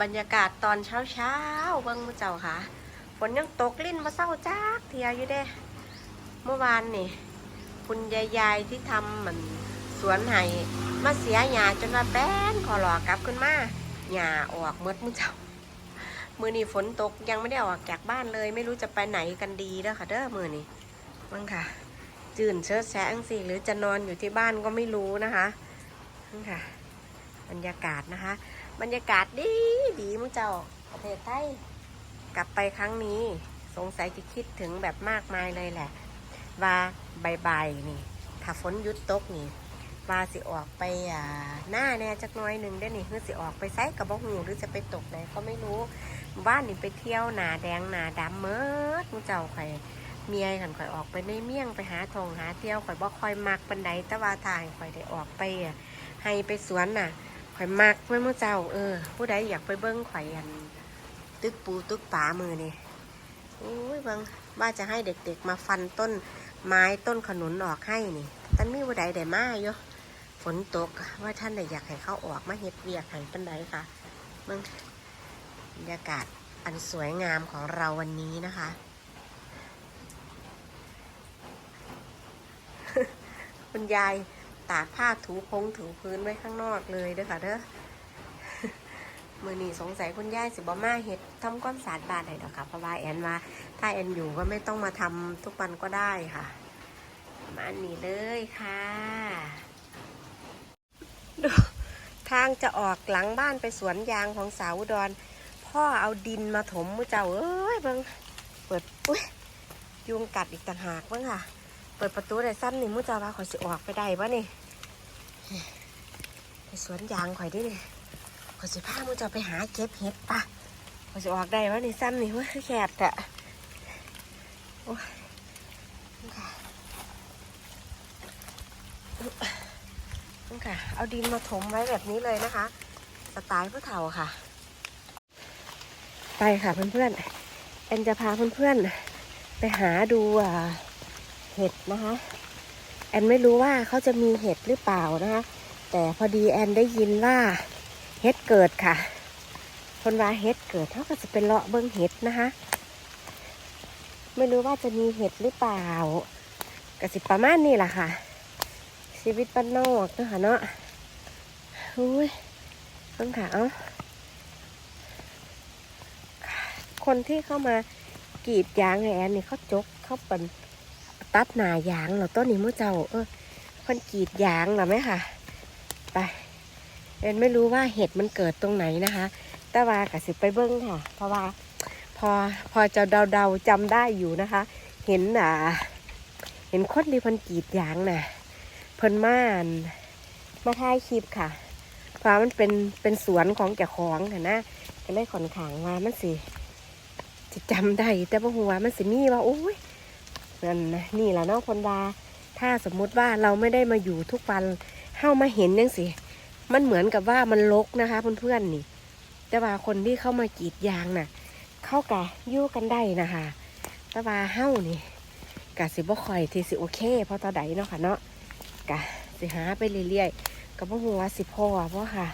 บรรยากาศตอนเช้าเช้าเบิ้งมือเจ้าค่ะ ฝนยังตกลิ้นมาเศร้าจักเทียอยู่เด้ เมื่อวานนี่ คุณยายยายที่ทำเหมันสวนไห้มาเสียหญ้าจนว่าแป้นขอหลอกกลับขึ้นมาหญ้าออกเมดมือเจ้า มือนี้ฝนตกยังไม่ได้ออกจากบ้านเลย ไม่รู้จะไปไหนกันดีเด้อค่ะ เด้อมือนี้มั้งค่ะ จื่นเชิดแสงสิหรือจะนอนอยู่ที่บ้านก็ไม่รู้นะคะนั่นค่ะ บรรยากาศนะคะ บรรยากาศดีดีมุเจ้าประเทศไทยกลับไปครั้งนี้สงสัยจะคิดถึงแบบมากมายเลยแหละ ว่าใบายๆนี่ ถ้าฝนหยุดตกนี่ว่าสิออกไปอ่าหน้าแน่จักน้อยหนึ่งได้นี่คือสิออกไปไซกับบ่หูหรือจะไปตกไหนก็ไม่รู้บ้านนี่ไปเที่ยวหนาแดงหนาดำเมิดมุเจ้าข่อยเมียขันข่อยออกไปในเมี่ยงไปหาทองหาเที่ยวข่อยบ่ค่อยมักปันไดต่ว่าทายข่อยได้ออกไปอะให้ไปสวนน่ะ ข่อยมักไม่มู่เจ้า เออ ผู้ใดอยากไปเบิ้งข่อยอัน ตึกปูตึกป่ามือนี่โอ้ยบิงว่าจะให้เด็กๆมาฟันต้นไม้ต้นขนุนออกให้นี่ท่านมีผู้ใดได้มาอยู่ฝนตกว่าท่านได้อยากให้เขาออกมาเฮ็ดเวียกให้ปันใดค่ะเบิงบรรยากาศอันสวยงามของเราวันนี้นะคะ คุณยาย ตากผ้าถูพงถูพื้นไว้ข้างนอกเลยเด้อค่ะเด้อมือนีสงสัยคุณย่ายสิบมาเห็ดทำความสาดบานให้ดอกค่ะเพราะว่าแอนว่าถ้าแอนอยู่ก็ไม่ต้องมาทำทุกวันก็ได้ค่ะ มาอันนี้เลยค่ะดูทางจะออกหลังบ้านไปสวนยางของสาวดอุดรพ่อเอาดินมาถมมือเจ้าเอ้ยเบิงเปิดอุ้ยยุงกัดอีกต่างหากเบิงค่ะ ปิดประตูได้ซ้ำนี่มุจาว่าข่อยสิออกไปได้ปะนี่ไปสวนยางข่อยดินี่ข่อยสิพามุจาไปหาเก็บเห็ดปะข่อยสิออกได้ปะนี่ซ้ำนี่เว้ยแคบอะโอ้ยนี่ค่ะนี่ค่ะ เอาดินมาถมไว้แบบนี้เลยนะคะ สไตล์ผู้เฒ่าค่ะ ไปค่ะเพื่อนๆแอนจะพาเพื่อนๆ ไปหาดูอ่า เห็ดนะคะ แอนไม่รู้ว่าเขาจะมีเห็ดหรือเปล่านะคะ แต่พอดีแอนได้ยินว่าเห็ดเกิดค่ะ คนว่าเห็ดเกิดเขาก็จะเป็นเลาะเบิ้งเห็ดนะคะ ไม่รู้ว่าจะมีเห็ดหรือเปล่ากระสิประมาณนี้แหละค่ะ ชีวิตบ้านนอกนะคะเนาะอุ้ยต้นขาเอาคนที่เข้ามากรีดยางแอนนี่เขาจกเขาเป็น ตัดหนายางเรอต้นนี้มื่อเจ้า เออคนกรีดยางเหรอไหมค่ะ ไปเอ็นไม่รู้ว่าเห็ดมันเกิดตรงไหนนะคะ แต่ว่ากสิไปเบิ้งค่ะ เพราะว่าพอพอจะเดาๆจำได้อยู่นะคะ เห็นอ่า เห็นคนที่เพิ่นกรีดยางน่ะเพิ่นม่านมาถ่ายคลิปค่ะเพราะมันเป็นเป็นสวนของแก่ของค่ะนะก็เลยขอนขางว่ามันสิจะจำได้แต่ว่าหัวมันสิมีว่าโอ้ย นั่นนะนี่แหละเนาะคนดาถ้าสมมุติว่าเราไม่ได้มาอยู่ทุกวันเข้ามาเห็นยังสิมันเหมือนกับว่ามันลกนะคะเพื่อนๆนี่ แต่ว่าคนที่เข้ามากรีดยางน่ะ เข้ากะยู่กันได้นะคะแต่ว่าเฮ้านี่กะสิบ่คอยที่สิโอเคพราะตอใดเนาะค่ะเนาะกะสิหาไปเรื่อยๆกับพ่อหัวาสิพ่อเพราะค่ะ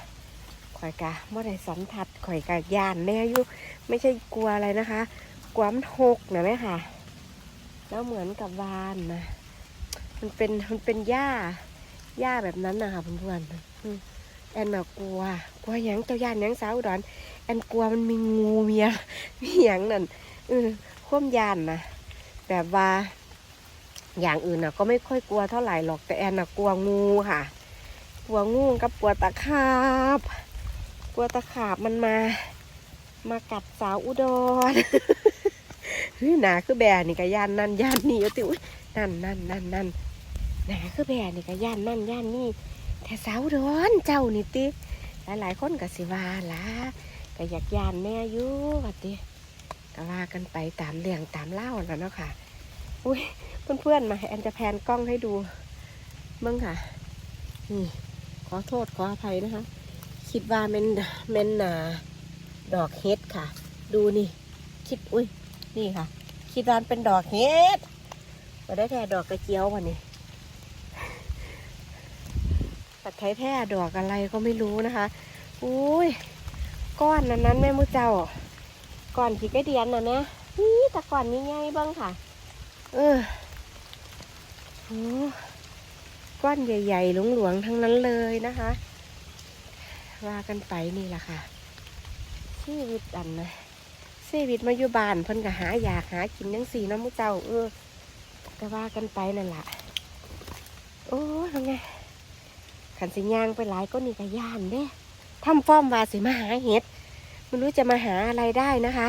ข่อยกะเมื่อใดสัมผัสข่อยกะยานแน่อยู่ไม่ใช่กลัวอะไรนะคะ กลัวมันหกนะแม่ค่ะ แล้วเหมือนกับวานนะ มันเป็นมันเป็นหญ้าหญ้าแบบนั้นนะคะเพื่อนๆแอนน่ะกลัว กลัวหยังเจ้าย่านหยังสาวอุดอน แอนกลัวมันมีงูเมียมีหยังนั่นเออคว่มยานนะแบบว่าอย่างอื่นน่ะ ก็ไม่ค่อยกลัวเท่าไหร่หรอกแต่แอนน่ะกลัวงูค่ะ กลัวงูกับกลัวตะขาบ กลัวตะขาบมันมา มากัดสาวอุดร เฮ้ยหนาคือแบนี่กะย่านนั่นย่านนี่เอาติอุ้ยนั่นนั่นนั่นนั่นหนาคือแบนี่กะย่านนั่นย่านนี่แต่สาวร้อนเจ้านี่ติหลายหลายๆคนก็สิว่าละก็อยากย่านแน่อยู่ว่าติก็ว่ากันไปตามเรื่องตามเล่าแล้วเนาะค่ะอุ้ยเพื่อนๆมาแอนจะแพนกล้องให้ดูเบ้างค่ะนี่ขอโทษขออภัยนะคะ คิดว่าเป็นเป็นอ่าดอกเฮ็ดค่ะ ดูนี่ คิดอุ้ย นี่ค่ะ คิดว่าเป็นดอกเห็ดมาได้แท้ดอกกระเจียววันนี้ตัดไท้แท้ดอกอะไรก็ไม่รู้นะคะ อุ้ย ก้อนนั้นนั้นแม่มูเจ้าก่อนที่ใกล้เดียนน่ะนะนี่แต่ก่อนนี้ไงบ้างค่ะ เออโอ้ก้อนใหญ่ๆหลวงๆทั้งนั้นเลยนะคะ ว่ากันไปนี่แหละค่ะชีวิตอันนะ ชีวิตมาอยู่บ้านเพิ่นก็หาอยากหากินจังสี่นาะมูเจ้า เออก็ว่ากันไปนั่นแหละโอ้ยทำไงขันสิย่างไปหลายก็นี่ก็ย่านเด้ทำฟ้อมวาสิมาหาเห็ดไม่รู้จะมาหาอะไรได้นะคะ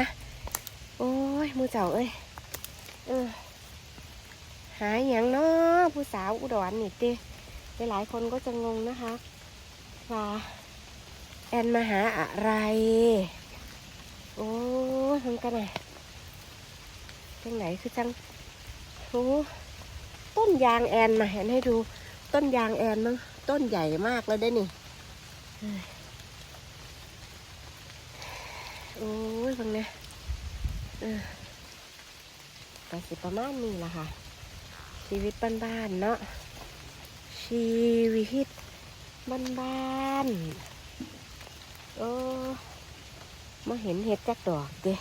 โอ้ยมูเจ้าเอ้ยเออหาอย่างเนาะผู้สาวอุดรนี่ติหลายคนก็จะงงนะคะว่าแอนมาหาอะไร โอ้ยทำกันไหนะจังไหนคือจังโอ้ต้นยางแอนมาเห็นให้ดู ต้นยางแอนมั้งต้นใหญ่มากเลยได้นี่โอ้ยฟังเนี่ยเออก็สิประมาณนี้ละค่ะ ชีวิตบ้านๆเนาะชีวิตบ้านๆโอ้ มาเห็นเห็ดจักดอกเด้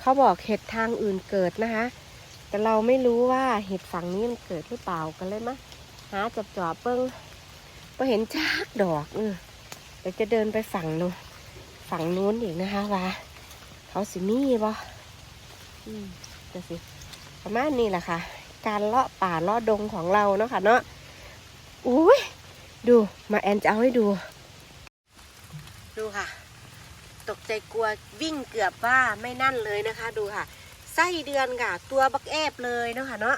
เขาบอกเห็ดทางอื่นเกิดนะคะ แต่เราไม่รู้ว่าเห็ดฝั่งนี้มันเกิดหรือเปล่ากันเลยมะหาจับจอบเปิ้งพอเห็นจักดอกเออเดี๋ยวจะเดินไปฝั่งนู้นฝั่งนู้นอีกนะคะว่าเขาสิมีบ่อืมเดี๋ยวสิประมาณนี้แหละค่ะ การเลาะป่าเลาะดงของเราเนาะค่ะเนาะอุ้ยดูมาแอนจะเอาให้ดู ดูค่ะ ตกใจกลัววิ่งเกือบว่าไม่นั่นเลยนะคะ ดูค่ะ ไส้เดือนค่ะ ตัวบักแอบเลยเนาะค่ะเนาะ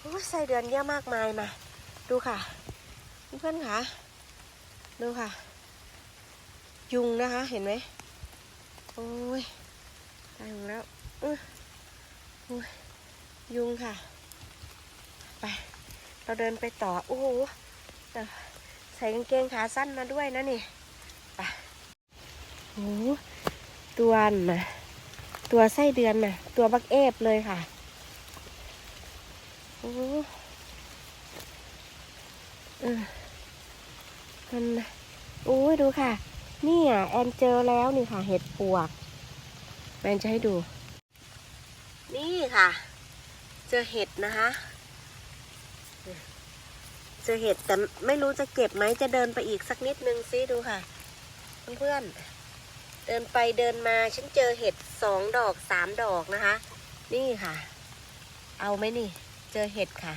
โอ้ไส้เดือนเยอะมากมายมา ดูค่ะ เพื่อนค่ะ ดูค่ะ ยุงนะคะ เห็นไหมโอ้ยตายหมดแล้วอื้อยุงค่ะ ไป เราเดินไปต่อ โอ้โหใส่กางเกงขาสั้นมาด้วยนะนี่ โอ้ตัวน่ะ ตัวไส้เดือนน่ะ ตัวบักเอฟเลยค่ะ โอ้เออมันโอ้ยดูค่ะนี่อะแอนเจอแล้วนี่ค่ะ เห็ดปวกแอนจะให้ดู นี่ค่ะ เจอเห็ดนะคะ เจอเห็ดแต่ไม่รู้จะเก็บไหมจะเดินไปอีกสักนิดนึงซิดูค่ะ เพื่อนๆ เดินไปเดินมาฉันเจอเห็ดสองดอกสามดอกนะคะ นี่ค่ะ เอาไหมนี่ เจอเห็ดค่ะ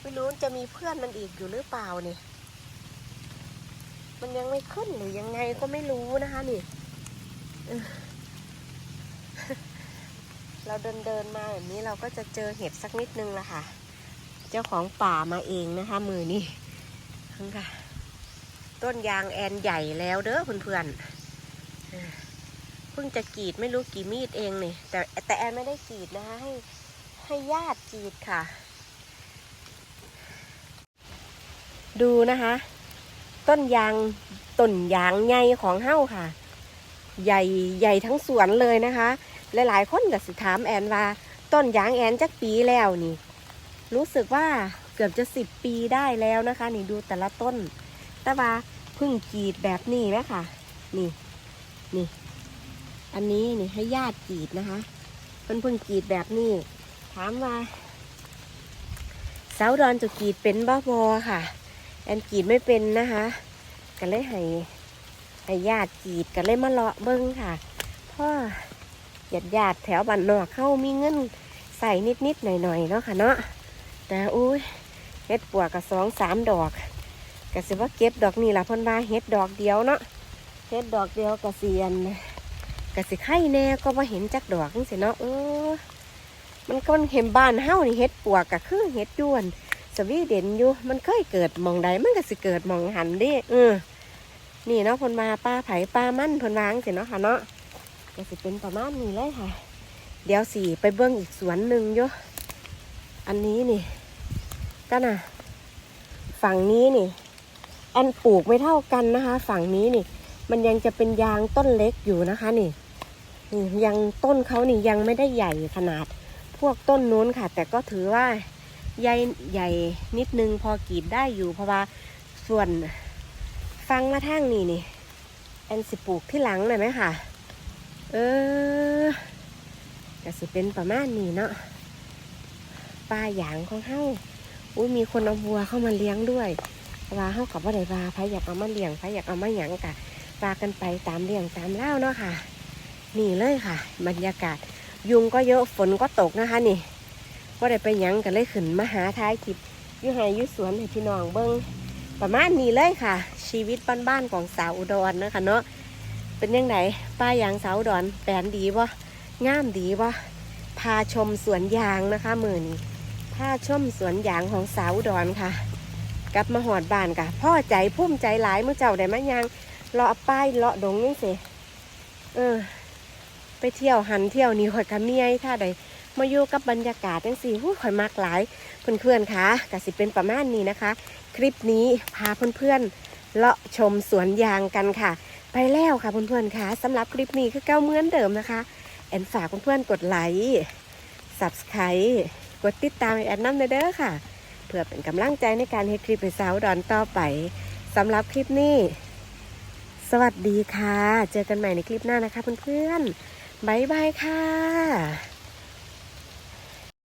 ไม่รู้จะมีเพื่อนมันอีกอยู่หรือเปล่านี่ มันยังไม่ขึ้นหรือยังไงก็ไม่รู้นะคะนี่เราเดินเดินมาแบบนี้เราก็จะเจอเห็ดสักนิดนึงละค่ะ เจ้าของป่ามาเองนะคะ มือนี่ทั้งค่ะ ต้นยางแอนใหญ่แล้วเด้อเพื่อนๆเออเพิ่งจะกรีดไม่รู้กี่มีดเองนี่แต่แต่แอนไม่ได้กรีดนะคะให้ให้ญาติกรีดค่ะ ดูนะคะ ต้นยางต้นยางใหญ่ของเฮ้าค่ะ ใหญ่ใหญ่ทั้งสวนเลยนะคะ หลายๆคนก็สิถามแอนว่าต้นยางแอนจักปีแล้วนี่ รู้สึกว่าเกือบจะสิบปีได้แล้วนะคะ นี่ดูแต่ละต้น แต่ว่า พิ่งกรีดแบบนี้ไหมค่ะ นี่ นี่ อันนี้นี่ให้ญาติกรีดนะคะเพิ่นพิ่งกรีดแบบนี้ ถามว่าสาวดอนจะกรีดเป็นบ้าบอค่ะ แอนกรีดไม่เป็นนะคะก็เลยให้ให้ญาติกรีดก็เลยมาเลาะเบิ้งค่ะพ่อญาติญาติแถวบ้านนอกเข้ามีเงินใส่นิดนิดๆหน่อยหน่อยๆเนาะค่ะเนาะแต่อุ้ยเฮ็ดปัวกับสองสามดอก กะสิว่าเก็บดอกนี่ละเพ่นว่าเฮ็ดดอกเดียวเนาะเฮ็ดดอกเดียวกะเสียนกะสิไข่แน่ก็มาเห็นจักดอกนี่สิเนาะเออมันก็มันเห็นบ้านเฮานี่เฮ็ดปวกกะคือเฮ็ดยวนสวีเด่นอยู่มันเคยเกิดมองใดมันก็สิเกิดมองหันดิเออนี่เนาะพนมาป้าไผ่ป้ามั่นพนวางสิเนาะค่ะเนาะก็สิเป็นประมาณนี้เลยค่ะ เดี๋ยวสี่ไปเบิ้งอีกสวนหนึ่งโยอันนี้นี่ก็น่ะ ฝั่งนี้นี่ อันปลูกไม่เท่ากันนะคะ ฝั่งนี้นี่ มันยังจะเป็นยางต้นเล็กอยู่นะคะนี่นี่ยังต้นเขานี่ยังไม่ได้ใหญ่ขนาด พวกต้นนู้นค่ะ แต่ก็ถือว่าใหญ่ใหญ่นิดนึงพอกรีดได้อยู่เพราะว่าส่วนฟังมาทางนี่นี่แอนสิปลูกที่หลังเลยไหมค่ะ เออก็สิเป็นประมาณนี้เนาะปลาหยางของเฮ้าอุ้ยมีคนเอาวัวเข้ามาเลี้ยงด้วย ว่าเฮากับว่าได้ว่าใครอยากเอามาเลี้ยงใครอยากเอามาหยังกะปลากันไปตามเลี้ยงตามเล่าเนาะค่ะ นี่เลยค่ะ บรรยากาศ ยุงก็เยอะฝนก็ตกนะคะนี่ว่าได้ไปหยังกันเลยขึ้นมาหาท้ายคลิปยูไฮยูสวนให้พี่น้องเบิ้งประมาณนี้เลยค่ะ ชีวิตบ้านๆของสาวอุดรนะคะเนาะเป็นยังไงป้ายางสาวอุดรแปลนดีบ่งามดีบ่พาชมสวนยางนะคะมือนี้พาชมสวนยางของสาวอุดรค่ะ กลับมาหอดบ้านค่ะพ่อใจพุ่มใจหลายเมื่อเจ้าได้มายางเลาะป้ายเลาะดงนี่สิเออ ไปเที่ยวหันเที่ยวนี่ข่อยกะเมียถ้าใดมาอยู่กับบรรยากาศจังสี่หู้ข่อยมากหลายเพื่อนๆค่ะกสิเป็นประมาณนี้นะคะ คลิปนี้พาเพื่อนๆเลาะชมสวนยางกันค่ะ ไปแล้วค่ะเพื่อนๆค่ะสำหรับคลิปนี้คือเก้าเหมือนเดิมนะคะ แอนฝากเพื่อนๆกดไลค์ subscribe กดติดตามแอนน้ำเด้อค่ะ พื่อเป็นกำลังใจในการเฮ็ดคลิปไปสาวดอนต่อไปสำหรับคลิปนี้ สวัสดีค่ะ เจอกันใหม่ในคลิปหน้านะคะเพื่อนๆบายบายค่ะ